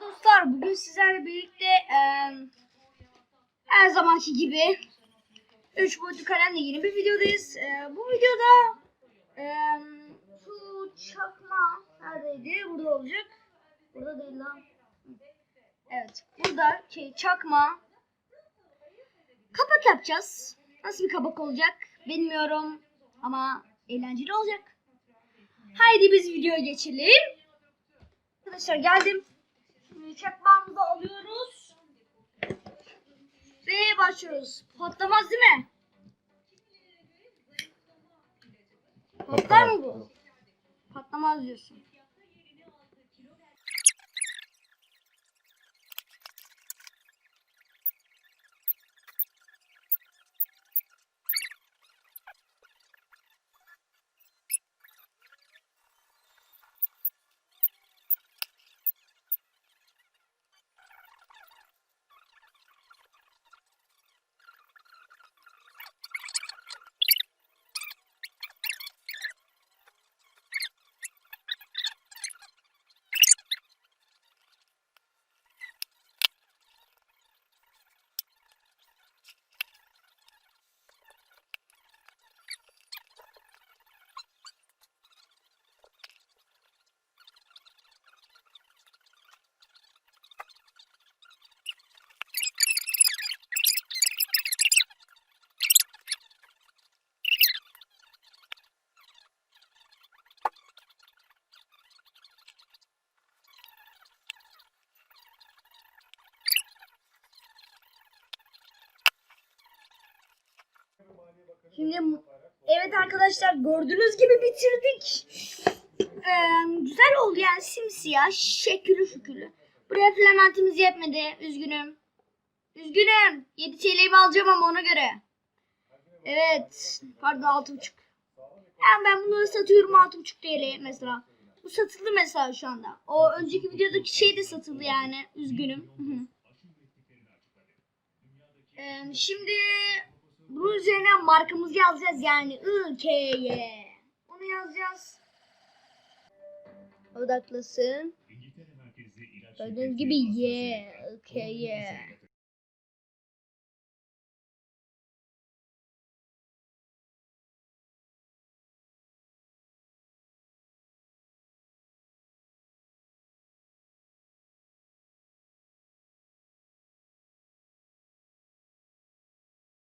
dostlar bugün sizlerle birlikte eee, her zamanki gibi 3 boyutlu kalemle yeni bir videodayız. Eee, bu videoda eee, şu çakma neredeydi? Burada olacak. Burada değil lan. Evet. Burada şey, çakma kapak yapacağız. Nasıl bir kapak olacak bilmiyorum ama eğlenceli olacak. Haydi biz videoya geçelim. Arkadaşlar geldim. Çakmağımızı alıyoruz. Ve başlıyoruz. Patlamaz değil mi? Patlar mı bu? Patlamaz diyorsun. Şimdi evet arkadaşlar gördüğünüz gibi bitirdik. Ee, güzel oldu yani simsiyah şekülü şükülü. Buraya filamentimiz yetmedi. Üzgünüm. Üzgünüm. 7 TL'mi alacağım ama ona göre. Evet. Pardon 6,5. Yani ben bunları satıyorum 6,5 TL mesela. Bu satıldı mesela şu anda. O önceki videodaki şey de satıldı yani. Üzgünüm. Ee, şimdi bunun üzerine markamızı yazacağız yani IKY. Onu yazacağız. Odaklasın. Gördüğünüz gibi Y, IKY.